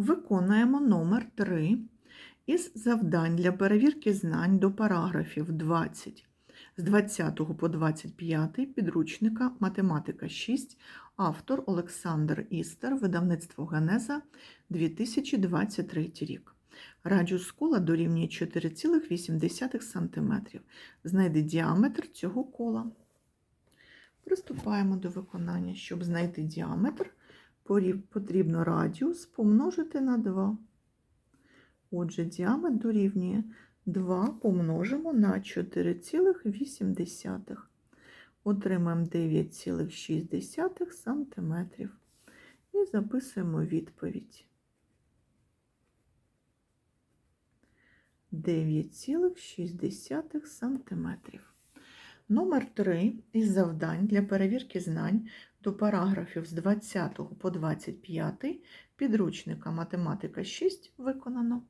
Виконуємо номер 3 із завдань для перевірки знань до параграфів 20 з 20 по 25 підручника Математика 6, автор Олександр Істер, видавництво Генеза 2023 рік. Радіус кола дорівнює 4,8 см. Знайди діаметр цього кола. Приступаємо до виконання. Щоб знайти діаметр, потрібно радіус помножити на 2. Отже, діаметр дорівнює 2 помножимо на 4,8. Отримаємо 9,6 см. І записуємо відповідь. 9,6 см. Номер 3 із завдань для перевірки знань до параграфів з 20 по 25 підручника Математика 6 виконано.